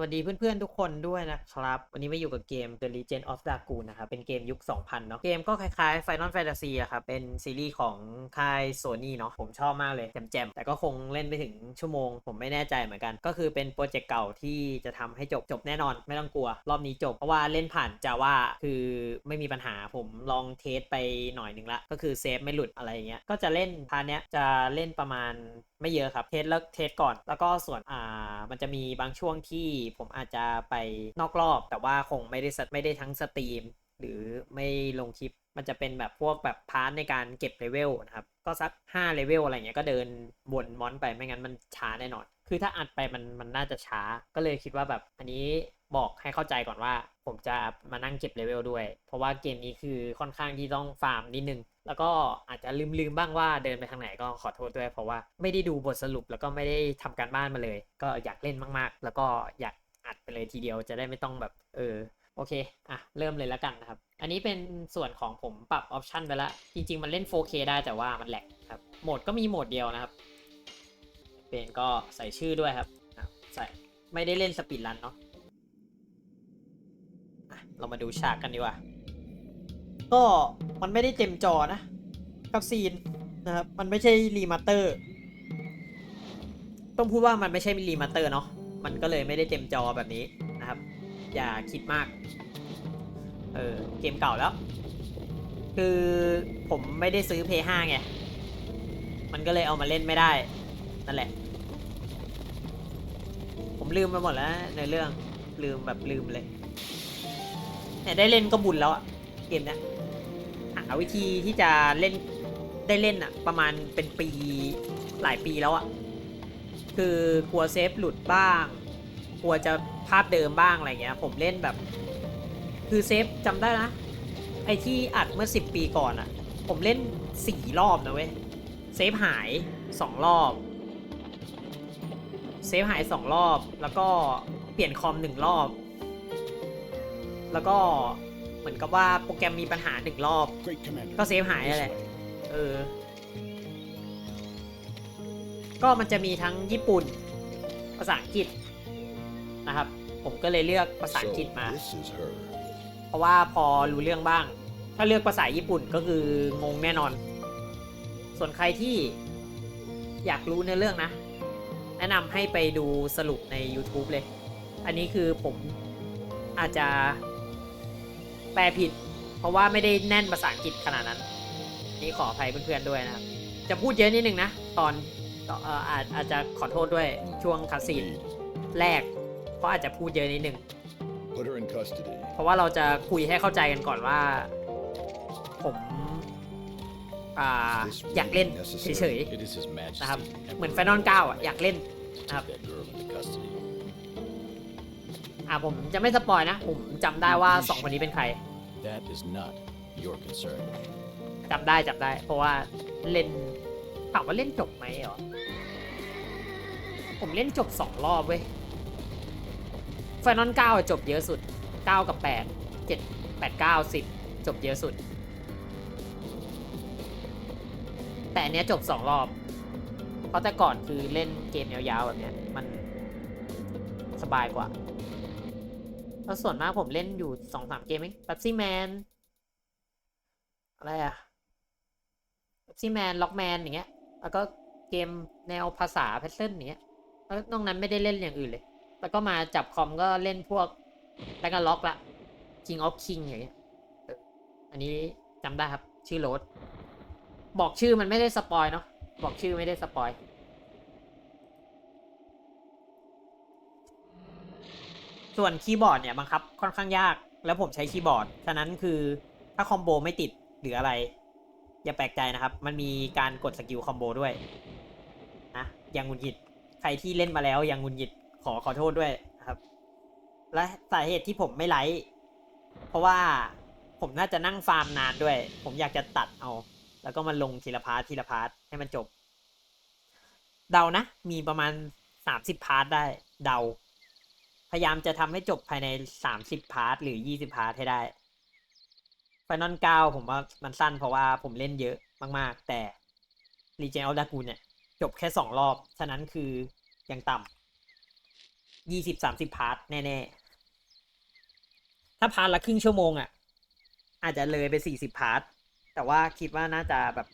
วัสดีเพื่อนๆทุกคนด้วยนะครับ วันนี้มาอยู่กับเกม The Legend of Dragoon นะครับ เป็นเกมยุค 2000 เนาะเกมก็คล้ายๆ Final Fantasy อะครับ เป็นซีรีส์ของค่าย Sony เนาะผมชอบมากเลยแจมๆ แต่ก็คงเล่นไปถึงชั่วโมง ผมไม่แน่ใจเหมือนกัน ก็คือเป็นโปรเจกต์เก่าที่จะทำให้จบจบแน่นอน ไม่ต้องกลัว รอบนี้จบ เพราะว่าเล่นผ่าน Java คือไม่มีปัญหาผมลองเทสไปหน่อยหนึ่งละก็คือเซฟไม่หลุดอะไรอย่างเงี้ยก็จะเล่นพาร์ทเนี้ยจะเล่นประมาณ ไม่เยอะครับ เทสแล้วเทสก่อน แล้วก็ส่วนอ่า มันจะมีบางช่วงที่ผมอาจจะไปนอกรอบ แต่ว่าคงไม่ได้สไม่ได้ทั้งสตรีม หรือไม่ลงคลิป มันจะเป็นแบบพวกแบบพาร์ทในการเก็บเลเวลนะครับ ก็สัก5เลเวลอะไรเงี้ยก็เดินวนมอนไปไม่งั้นมันช้าแน่นอน คือถ้าอัดไปมันมันน่าจะช้า ก็เลยคิดว่าแบบอันนี้บอกให้เข้าใจก่อนว่า ผมจะมานั่งเก็บเลเวลด้วย เพราะว่าเกมนี้คือค่อนข้างที่ต้องฟาร์มนิดนึง แล้วก็อาจจะลืมลืมบ้างว่าเดินไปทางไหนก็ขอโทษด้วย เพราะว่าไม่ได้ดูบทสรุปแล้วก็ไม่ได้ทำการบ้านมาเลย ก็อยากเล่นมากๆ แล้วก็อยากอัดไปเลยทีเดียวจะได้ไม่ต้องแบบ เออโอเค อะ เริ่มเลยแล้วกันนะครับ อันนี้เป็นส่วนของผมปรับออปชันไปแล้วจริง ๆ มันเล่น 4K ได้แต่ว่ามันแหลกครับ โหมดก็มีโหมดเดียวนะครับ เป็นก็ใส่ชื่อด้วยครับใส่ไม่ได้เล่นสปีดรันเนาะอะเรามาดูฉากกันดีกว่า ก็มันไม่ได้เต็มจอนะกับซีนนะครับ มันไม่ใช่รีมาสเตอร์ ต้องพูดว่ามันไม่ใช่รีมาสเตอร์เนาะ มันก็เลยไม่ได้เต็มจอแบบนี้นะครับ อย่าคิดมาก เออ เกมเก่าแล้ว คือผมไม่ได้ซื้อ p 5ไง มันก็เลยเอามาเล่นไม่ได้ นั่นแหละ ผมลืมไปหมดแล้วในเรื่อง ลืมแบบลืมเลย เนี่ยได้เล่นก็บุญแล้วอะเกมเนี้ย หาวิธีที่จะเล่นได้เล่นอะประมาณเป็นปีหลายปีแล้วอะคือกลัวเซฟหลุดบ้าง กลัวจะภาพเดิมบ้างอะไรเงี้ย ผมเล่นแบบ คือเซฟจำได้นะ ไอที่อัดเมื่อ 10 ปีก่อนอะผมเล่น 4 รอบนะเว้ย เซฟหาย 2 รอบ เซฟหาย 2 รอบ แล้วก็เปลี่ยนคอม 1 รอบ แล้วก็ เหมือนกับว่าโปรแกรมมีปัญหา1รอบ Great commander. ก็เซฟหายนั่นแหละเออ ก็มันจะมีทั้งญี่ปุ่น ภาษาอังกฤษนะครับ ผมก็เลยเลือกภาษาอังกฤษมา เพราะว่าพอรู้เรื่องบ้าง ถ้าเลือกภาษาญี่ปุ่นก็คืองงแน่นอน ส่วนใครที่อยากรู้เนื้อเรื่องนะ แนะนำให้ไปดูสรุปใน YouTube เลย อันนี้คือผมอาจจะ แปลผิด เพราะว่าไม่ได้แน่นภาษาอังกฤษขนาดนั้น นี่ขออภัยเพื่อนๆด้วยนะครับ จะพูดเยอะนิดนึงนะ ตอนตอนเอ่ออาจอาจจะขอโทษด้วยช่วงคัสซีน Lead. แรก เพราะอาจจะพูดเยอะนิดนึง Put her in custody. เพราะว่าเราจะคุยให้เข้าใจกันก่อนว่า ผมอ่า This อยากเล่น really เฉย necessary. It is His ๆ นะครับ Majesty. เหมือน Emperor ไฟนอลเก้าอะอยากเล่น to นะครับ take that girl into custody. อ่าผมจะไม่สปอยนะ ผมจำได้ว่าสองคนนี้เป็นใคร That is not your concern. จำได้จำได้ เพราะว่าเล่นถามว่าเล่นจบไหมเหรอ ผมเล่นจบสองรอบเว้ยไฟนอลเก้าจบเยอะสุดเก้ากับแปดเจ็ดแปดเก้าสิบจบเยอะสุด แต่อันเนี้ยจบสองรอบ เพราะแต่ก่อนคือเล่นเกมยาวๆแบบเนี้ย มันสบายกว่า แล้วส่วนมากผมเล่นอยู่สองสามเกมเอง Pepsi Man อะไรอะ Pepsi Man Lockman อย่างเงี้ย แล้วก็เกมแนวภาษาแพทเทิร์นอย่างเงี้ยแล้วนอกนั้นไม่ได้เล่นอย่างอื่นเลย แล้วก็มาจับคอมก็เล่นพวกแล้วก็ล็อกละ King of King อย่างเงี้ยอันนี้จำได้ครับ ชื่อโรสบอกชื่อมันไม่ได้สปอยเนาะบอกชื่อไม่ได้สปอย ส่วนคีย์บอร์ดเนี่ยบังคับค่อนข้างยาก แล้วผมใช้คีย์บอร์ด ฉะนั้นคือถ้าคอมโบไม่ติดหรืออะไร อย่าแปลกใจนะครับ มันมีการกดสกิลคอมโบด้วยนะย่างงุนหงิด ใครที่เล่นมาแล้วยังงุนหงิดขอขอโทษด้วยครับ และสาเหตุที่ผมไม่ไลฟ์เพราะว่าผมน่าจะนั่งฟาร์มนานด้วย ผมอยากจะตัดเอา แล้วก็มาลงทีละพาร์ททีละพาร์ทให้มันจบ เดานะ มีประมาณสามสิบพาร์ทได้ เดา พยายามจะทำให้จบภายในสามสิบพาร์ทหรือยี่สิบพาร์ทให้ได้ไฟนอลเก้าผมว่ามันสั้นเพราะว่าผมเล่นเยอะมากๆ แต่ Legend of Dragoon เนี่ย จบแค่สองรอบ ฉะนั้นคือยังต่ำยี่สิบสามสิบพาร์ทแน่ ๆ ถ้าพาร์ทละครึ่งชั่วโมงอะ่ะ อาจจะเลยไปสี่สิบพาร์ท แต่ว่าคิดว่าน่าจะแบบ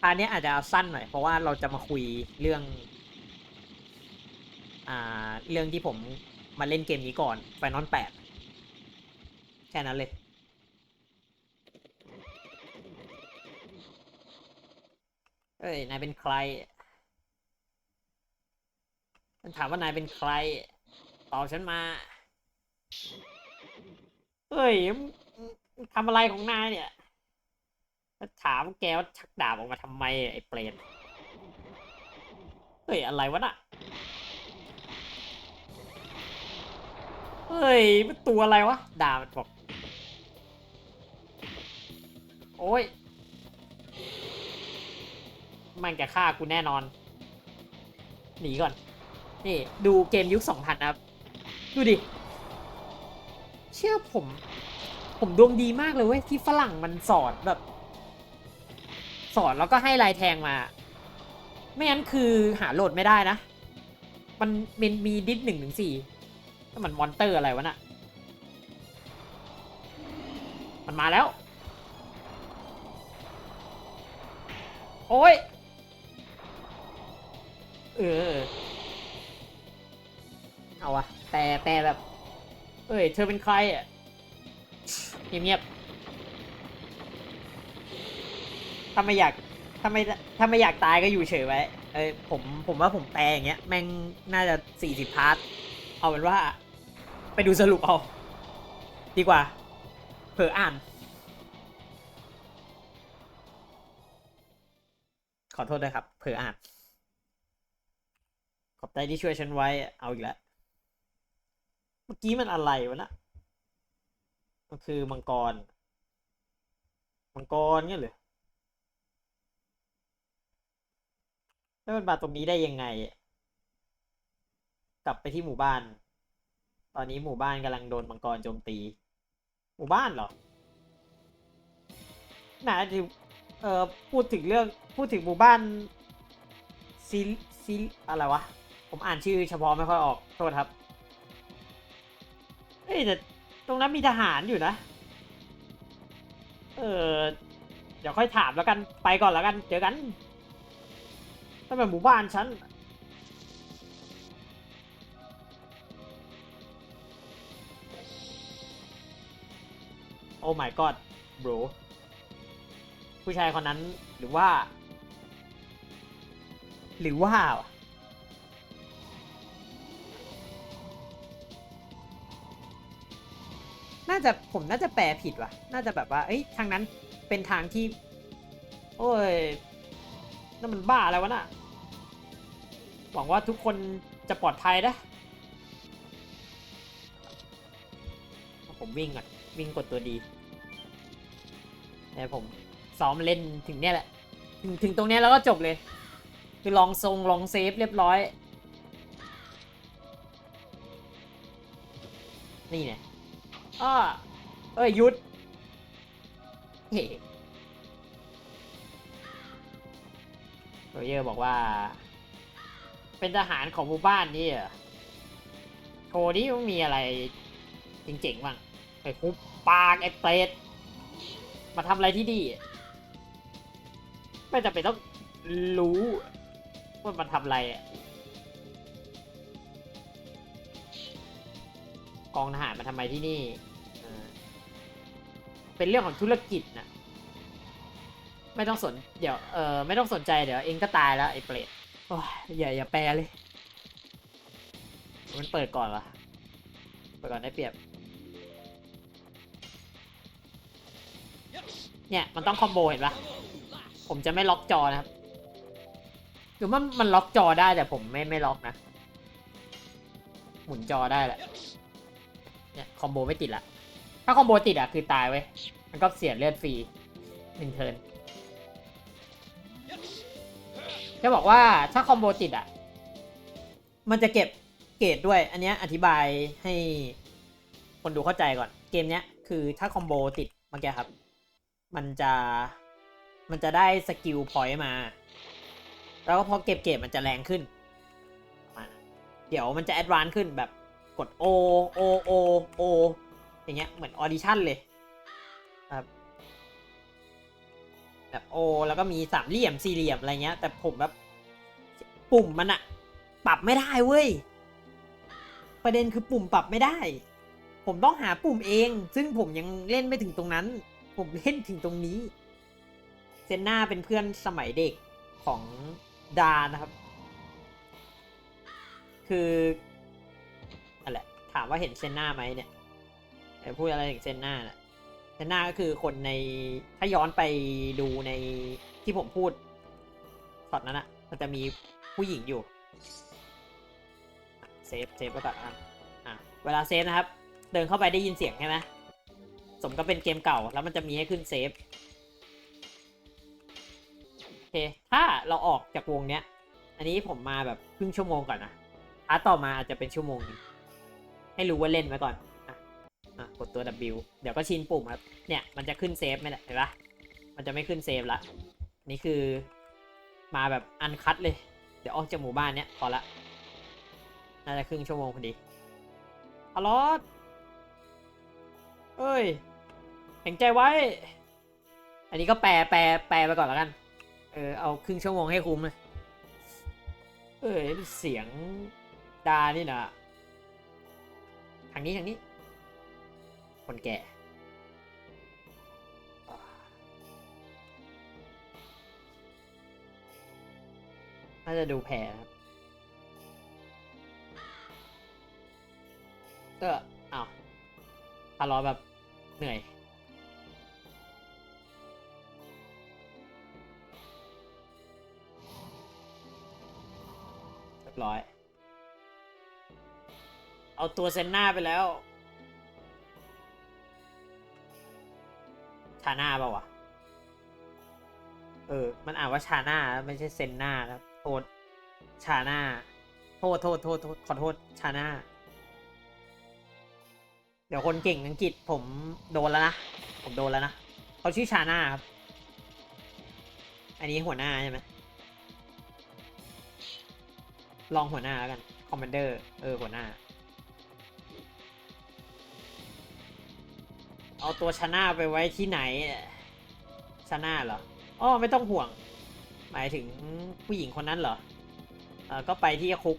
พาร์ทเนี้ยอาจจะสั้นหน่อยเพราะว่าเราจะมาคุยเรื่อง อ่าเรื่องที่ผมมาเล่นเกมนี้ก่อนไฟนอลแปดแค่นั้นเลย เอ้ย นายเป็นใคร มันถามว่านายเป็นใคร ตอบฉันมาเฮ้ยทำอะไรของนายเนี่ยถามแกว่าชักดาบออกมาทำไมไอ้เปรตเฮ้ย อะไรวะน่ะ เฮ้ย มันตัวอะไรวะ ดาบบอก โอ้ย มันจะฆ่ากูแน่นอน หนีก่อน นี่ ดูเกมยุค2000นะครับ ดูดิ เชื่อผม ผมดวงดีมากเลยเว้ย ที่ฝรั่งมันสอนแบบ สอนแล้วก็ให้ลายแทงมา ไม่งั้นคือหาโหลดไม่ได้นะ มันมันมีดิสหนึ่งถึงสี่ ถ้ามันมอนเตอร์อะไรวะน่ะ มันมาแล้ว โอ้ย เออ เอาวะแต่แต่แบบ เอ้ย เธอเป็นใครอะเงียบๆถ้าไม่อยากถ้าไม่ถ้าไม่อยากตายก็อยู่เฉยไว้ เอ้ยผมผมว่าผมแปลอย่างเงี้ย แม่งน่าจะสี่สิบพาร์ท เอาเป็นว่า ไปดูสรุปเอา ดีกว่า เผลออ่าน ขอโทษด้วยครับ เผลออ่าน ขอบใจที่ช่วยฉันไว้ เอาอีกแล้ว เมื่อกี้มันอะไรวะนะมันคือมังกร มังกรเนี่ยเหรอแล้วมันมาตรงนี้ได้ยังไง กลับไปที่หมู่บ้าน ตอนนี้หมู่บ้านกำลังโดนมังกรโจมตี หมู่บ้านเหรอน่าจะเอ่อพูดถึงเรื่องพูดถึงหมู่บ้านซิซิอะไรวะ ผมอ่านชื่อเฉพาะไม่ค่อยออกโทษครับเอ้ยแต่ตรงนั้นมีทหารอยู่นะ เออเดี๋ยวค่อยถามแล้วกันไปก่อนแล้วกัน เจอกันนั่นเป็นหมู่บ้านฉัน โอ้ my god bro ผู้ชายคนนั้นหรือว่า หรือว่า น่าจะผมน่าจะแปลผิดว่ะ น่าจะแบบว่า เอ้ย ทางนั้นเป็นทางที่ โอ้ยนั่นมันบ้าอะไรวะน่ะ หวังว่าทุกคนจะปลอดภัยนะ ผมวิ่งก่อน วิ่งกดตัวดีแต่ผมซ้อมเล่นถึงเนี้ยแหละ ถึงถึงตรงเนี้ยแล้วก็จบเลย คือลองทรงลองเซฟเรียบร้อย นี่เนี่ยอ้าเอ้ยยุดเฮ้โรเยอร์บอกว่า เป็นทหารของหมู่บ้านนี่เหรอโชว์นี้มันมีอะไรเจริงๆบ้าง ไอ้คุบปากไอ้เปรตมาทำอะไรที่นี่ ไม่จำเป็นต้องรู้ว่ามันทำอะไรกองทหารมาทำไมที่นี่ เป็นเรื่องของธุรกิจนะไม่ต้องสน เดี๋ยว เออไม่ต้องสนใจเดี๋ยวเองก็ตายแล้วไอ้เปรตโอ้ยอย่าอย่าแปลเลย มันเปิดก่อนวะเปิดก่อนได้เปรียบ เนี่ยมันต้องคอมโบเห็นปะผมจะไม่ล็อกจอนะครับหรือมันมันล็อกจอได้แต่ผมไม่ไม่ล็อกนะ หมุนจอได้แหละเนี่ยคอมโบไม่ติดละถ้าคอมโบติดอะคือตายเว้ยมันก็เสียเลือดฟรีหนึ่งเทิร์นจะบอกว่าถ้าคอมโบติดอะ มันจะเก็บเกรดด้วย อันนี้อธิบายให้คนดูเข้าใจก่อน เกมเนี้ยคือถ้าคอมโบติดเมื่อกี้ครับ มันจะมันจะได้สกิลพอยต์มา แล้วก็พอเก็บเกรดมันจะแรงขึ้น เดี๋ยวมันจะแอดวานซ์ขึ้นแบบกด O O O O อย่างเงี้ยเหมือนออดิชั่นเลยครับแบบ O แล้วก็มีสามเหลี่ยมสี่เหลี่ยมอะไรเงี้ย แต่ผมแบบปุ่มมันอะปรับไม่ได้เว้ย ประเด็นคือปุ่มปรับไม่ได้ ผมต้องหาปุ่มเอง ซึ่งผมยังเล่นไม่ถึงตรงนั้น ผมเล่นถึงตรงนี้ เซนนาเป็นเพื่อนสมัยเด็กของดานะครับ คืออะไรถามว่าเห็นเซนนาไหมเนี่ยไอ้พูดอะไรถึงเซนนาน่ะเซนนาก็คือคนในถ้าย้อนไปดูในที่ผมพูดตอนนั้นอะมันจะมีผู้หญิงอยู่เซฟเซฟไว้ก่อนอะอะเวลาเซฟนะครับ เดินเข้าไปได้ยินเสียงใช่ไหม สมก็เป็นเกมเก่าแล้วมันจะมีให้ขึ้นเซฟโอเค ถ้าเราออกจากวงเนี้ย อันนี้ผมมาแบบครึ่งชั่วโมงก่อนนะพาร์ทต่อมาอาจจะเป็นชั่วโมงนึงให้รู้ว่าเล่นไว้ก่อนอะอะกดตัว W เดี๋ยวก็ชินปุ่มครับ เนี่ยมันจะขึ้นเซฟไหมเนี่ยเห็นปะมันจะไม่ขึ้นเซฟละ นี่คือมาแบบอันคัดเลย เดี๋ยวออกจากหมู่บ้านเนี้ยพอละ น่าจะครึ่งชั่วโมงพอดีอลอดเอ้ย แข็งใจไว้ อันนี้ก็แปลแปลแปลไปก่อนแล้วกัน เออเอาครึ่งชั่วโมงให้คุ้มเลย เอ้ยเสียงดานี่นะทางนี้ทางนี้ คนแก่ น่าจะดูแผลครับก็อ้าวทะเลาะแบบเหนื่อย ร้อย เอาตัวเซนหน้าไปแล้วชาหน้าเปล่าวะ เออ มันอ่านว่าชาหน้าไม่ใช่เซนหน้าครับโทษชาหน้าโทษโทษ โทษ โทษ ขอโทษ ชาหน้า เดี๋ยวคนเก่งอังกฤษผมโดนแล้วนะ ผมโดนแล้วนะ เขาชื่อชาหน้าครับ อันนี้หัวหน้าใช่ไหม ลองหัวหน้าแล้วกัน คอมมานเดอร์ เออ หัวหน้า เอาตัวชนะไปไว้ที่ไหน ชนะเหรอ อ๋อ ไม่ต้องห่วง หมายถึงผู้หญิงคนนั้นเหรอ เออก็ไปที่คุก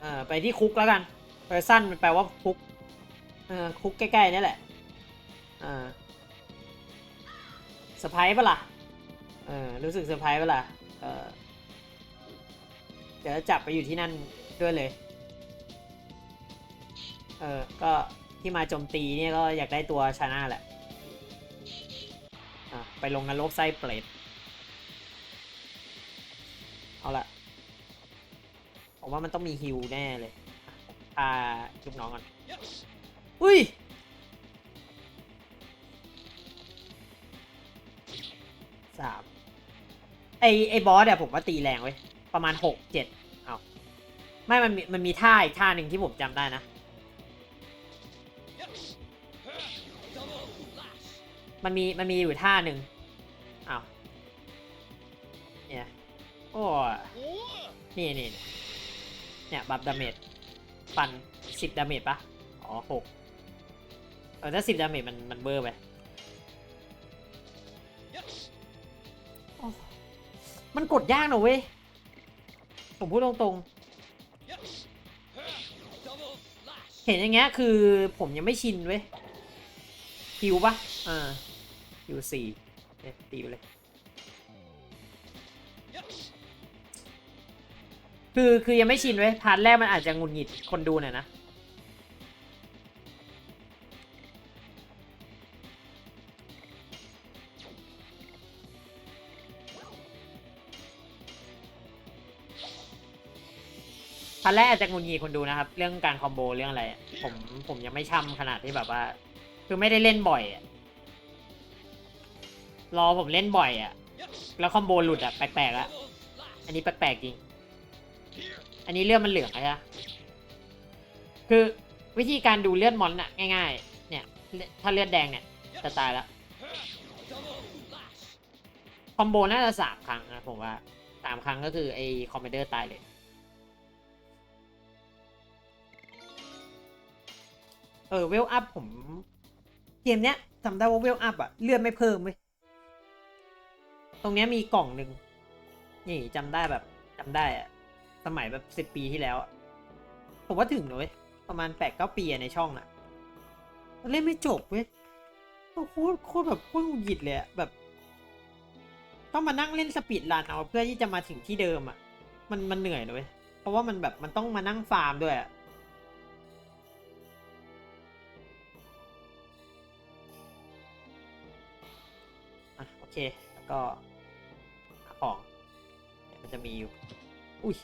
เออไปที่คุกแล้วกันเออสั้นมันแปลว่าคุก เออ คุกใกล้ๆนี่แหละ เออเซอร์ไพรส์ปะล่ะ เออ รู้สึกเซอร์ไพรส์ปะล่ะ เออ เดี๋ยวจับไปอยู่ที่นั่นด้วยเลย เออ ก็ที่มาโจมตีเนี่ยก็อยากได้ตัวชาน่าแหละ อะ ไปลงนรกไส้เปรต เอาละผมว่ามันต้องมีฮิวแน่เลยอะผมพาลูกน้องก่อน อุ้ยสามไอไอบอสเนี่ยผมว่าตีแรงเว้ย ประมาณหกเจ็ดเอาไม่มันมีมันมีท่าอีกท่าหนึ่งที่ผมจำได้นะ มันมีมันมีอยู่ท่าหนึ่งเอาเนี่ยโอ้นี่นี่เนี่ยบัฟดาเมจฟันสิบดาเมจปะอ๋อหกเออถ้าสิบดาเมจมันมันเบอร์ไปมันกดยากนะเว้ย ผมพูดตรงๆ เห็นอย่างเงี้ยคือผมยังไม่ชินเว้ยคิวปะอ่าคิวสี่เนี่ยตีไปเลย คือคือยังไม่ชินเว้ยพาร์ทแรกมันอาจจะหงุดหงิดคนดูหน่อยนะ พาร์ทแรกอาจจะงุดหงิดคนดูนะครับ เรื่องการคอมโบเรื่องอะไร ผมผมยังไม่ช่ำขนาดที่แบบว่า คือไม่ได้เล่นบ่อยอะรอผมเล่นบ่อยอะแล้วคอมโบหลุดอะแปลกๆอะอันนี้แปลกๆจริง อันนี้เลือดมันเหลืองใช่ไหมคือวิธีการดูเลือดมอนอะง่าย ๆ เนี่ย ถ้าเลือดแดงเนี่ยจะตายแล้วคอมโบน่าจะสามครั้งนะผมว่าสามครั้งก็คือไอ้คอมเมเดอร์ตายเลย เออเวลอัพผมเกมเนี้ยจำได้ว่าเวลอัพอะเลือนไม่เพิ่มเว้ยตรงเนี้ยมีกล่องหนึ่งนี่จำได้แบบจำได้อะสมัยแบบสิบปีที่แล้วอะผมว่าถึงเลยประมาณแปดเก้าปีในช่องอะเล่นไม่จบเว้ยโคตรโคตรแบบโคตรหงุดหงิดเลยอะแบบ ต้องมานั่งเล่นสปีดรันเอาเพื่อที่จะมาถึงที่เดิมอะมันมันเหนื่อยเว้ยเพราะว่ามันแบบมันต้องมานั่งฟาร์มด้วยอะ เค แล้วก็หาของเดี๋ยมันจะมีอยู่ อุ้ย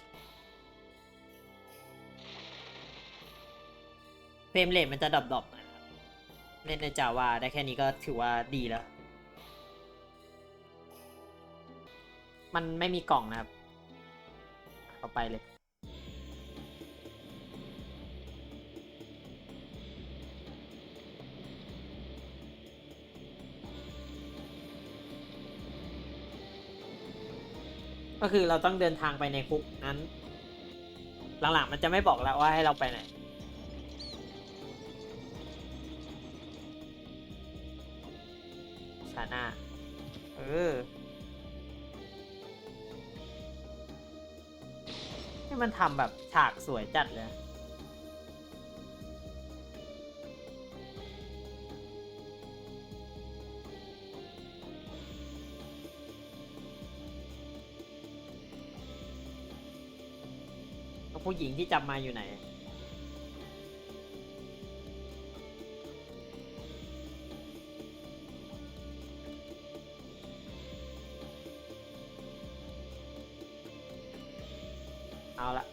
เฟรมเรทมันจะดรอปๆหนะครับเล่นในจาวาได้แค่นี้ก็ถือว่าดีแล้ว มันไม่มีกล่องนะครับ เข้าไปเลย ก็คือเราต้องเดินทางไปในคุกนั้น หลังๆมันจะไม่บอกแล้วว่าให้เราไปไหนชาหน้าเออให้มันทำแบบฉากสวยจัดเลย ผู้หญิงที่จับมาอยู่ไหน เอาละ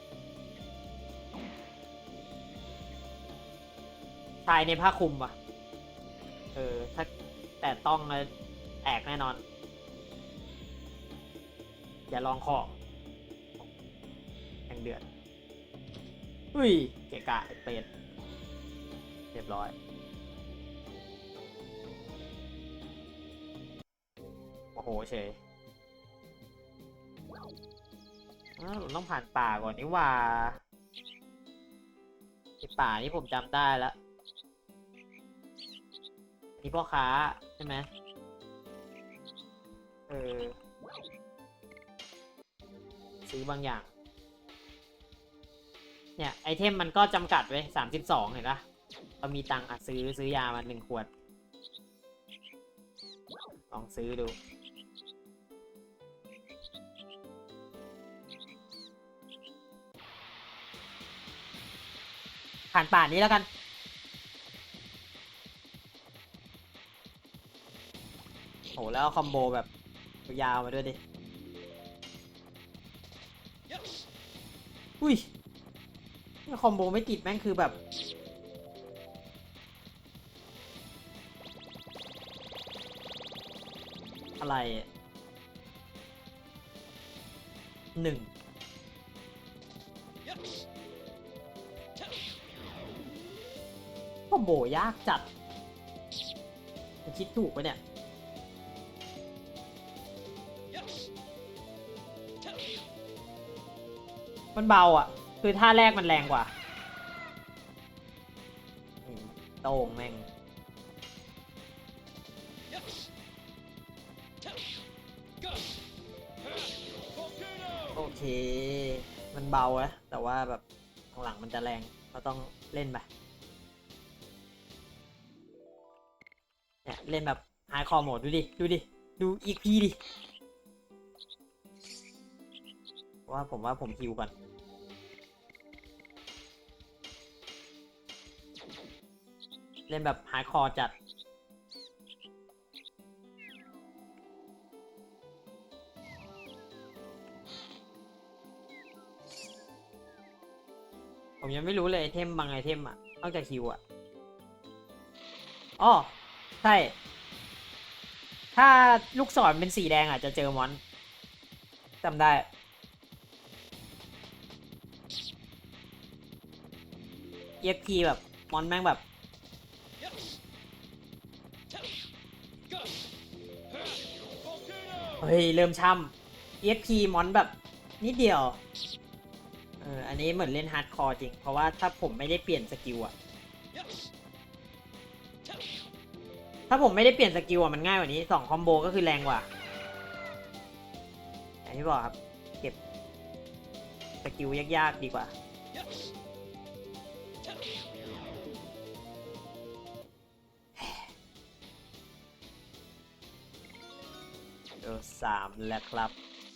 ชายในผ้าคลุมว่ะ เออ ถ้าแต่ต้องแล้วแอกแน่นอน อย่าลองขอแข่งเดือด อุ้ย เกะกะไอ้เป็ดเรียบร้อยโอ้โหเฉยผมต้องผ่านป่าก่อนนี่ว่าป่านี่ผมจำได้แล้วนี่พ่อค้าใช่ไหมเออซื้อบางอย่าง เนี่ย ไอเทมมันก็จำกัดไว้สามสิบสองเห็นปะเรามีตังค์อะซื้อซื้อยามาหนึ่งขวด ลองซื้อดู ผ่านป่านนี้แล้วกันโหแล้วคอมโบแบบยาวมาด้วยดิ อุ้ย คอมโบไม่ติดแม่งคือแบบอะไรอะหนึ่งคอมโบยากจัดคิดถูกปะเนี่ยมันเบาอะ คือท่าแรกมันแรงกว่าโต่งแม่งโอเค มันเบาอะแต่ว่าแบบข้างหลังมันจะแรงเราต้องเล่นไปเนี่ยเล่นแบบไฮคอร์โหมดดูดิ ดูดิ ดูอีกพีดิ ว่าผมว่าผมฮิวก่อน เล่นแบบไฮคอจัด ผมยังไม่รู้เลยไอเทมบางไอเทมอะนอกจากฮิวอะอ๋อใช่ ถ้าลูกศรเป็นสีแดงอาจจะเจอมอนจำได้ EXP แบบมอนแม่งแบบ เฮ้ย เริ่มช่ำ EFP มอนแบบนิดเดียว เออ อันนี้เหมือนเล่นฮาร์ดคอร์จริง เพราะว่าถ้าผมไม่ได้เปลี่ยนสกิลอะถ้าผมไม่ได้เปลี่ยนสกิลอะมันง่ายกว่านี้สองคอมโบก็คือแรงกว่าอย่างที่บอกครับ เก็บสกิลยากๆดีกว่า แล้วครับ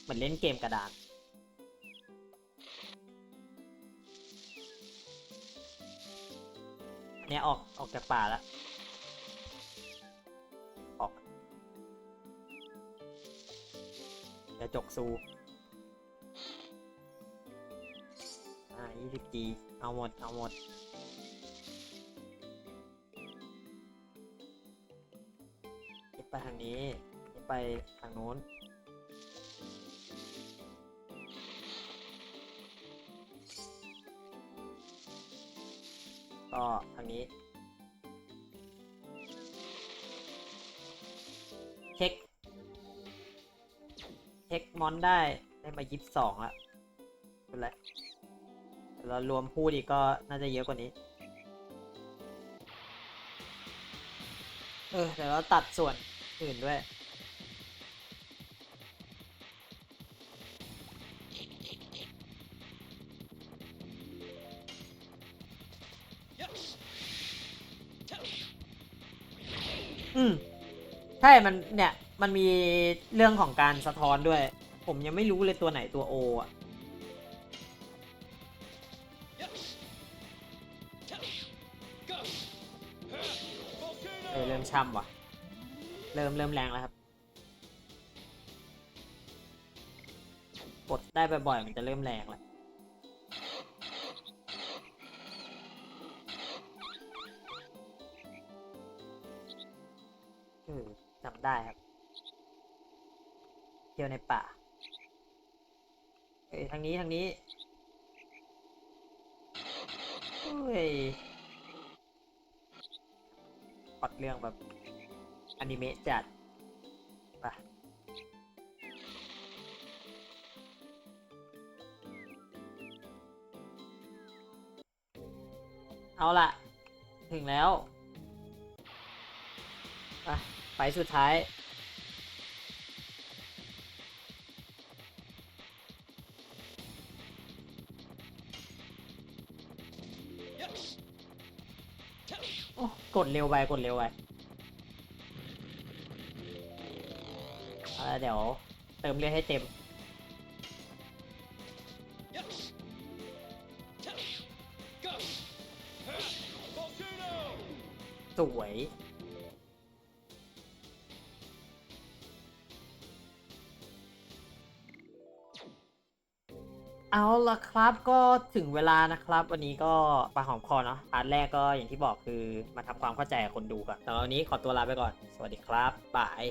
มันเล่นเกมกระดาน เนี่ยออกออกจากป่าแล้ว ออกจะจกซูอ่า 20 G เอาหมด เอาหมดไปทางนี้ ไปทางโน้น อนได้ ได้มายิบสองละเป็นไรเดี๋ยวเรารวมพูดอีกก็น่าจะเยอะกว่านี้ เออเดี๋ยวเราตัดส่วนอื่นด้วยอืมใช่ มันเนี่ย มันมีเรื่องของการสะท้อนด้วย ผมยังไม่รู้เลยตัวไหนตัวโออะเออเริ่มช่ำว่ะ เริ่มเริ่มแรงแล้วครับ กดได้บ่อยๆมันจะเริ่มแรงแล้วจำได้ครับ เที่ยวในป่า อ้ยทางนี้ทางนี้เฮ้ยพล็อดเรื่องแบบอนิเมะจัดไปะเอาละถึงแล้ว ไปไปสุดท้าย โอ้กดเร็วไปกดเร็วไปเอาละเดี๋ยว เติมเลือดให้เต็ม สวย เอาละครับก็ถึงเวลานะครับ วันนี้ก็ปลาหอมคอเนาะพาร์ทแรกก็อย่างที่บอกคือมาทำความเข้าใจกับคนดูก่อนแต่วันนี้ขอตัวลาไปก่อน สวัสดีครับบาย